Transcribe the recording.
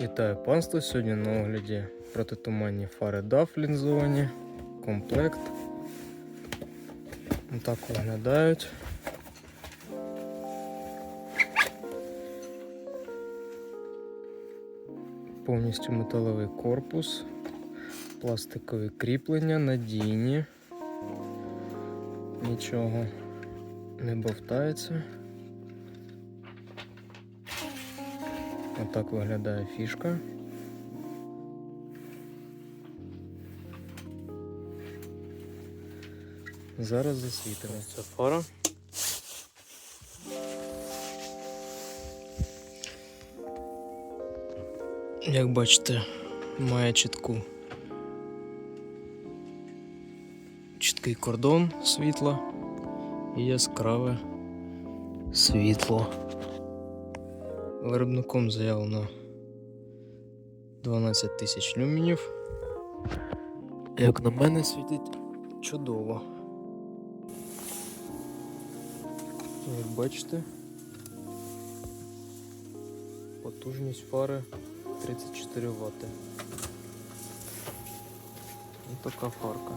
Вітаю панство! Сьогодні на огляді протитуманні фари DAF лінзовані, комплект. Так виглядають. Повністю металевий корпус, пластикові кріплення, надійні. Нічого не бовтається. Отак виглядає фішка. Зараз засвітимо. Це фара. Як бачите, має чітку чіткий кордон світла і яскраве світло. Виробником заявлено 12 тисяч люмінів. Як на мене світить чудово. Як бачите, потужність фари 34 Вт. Ось така фарка.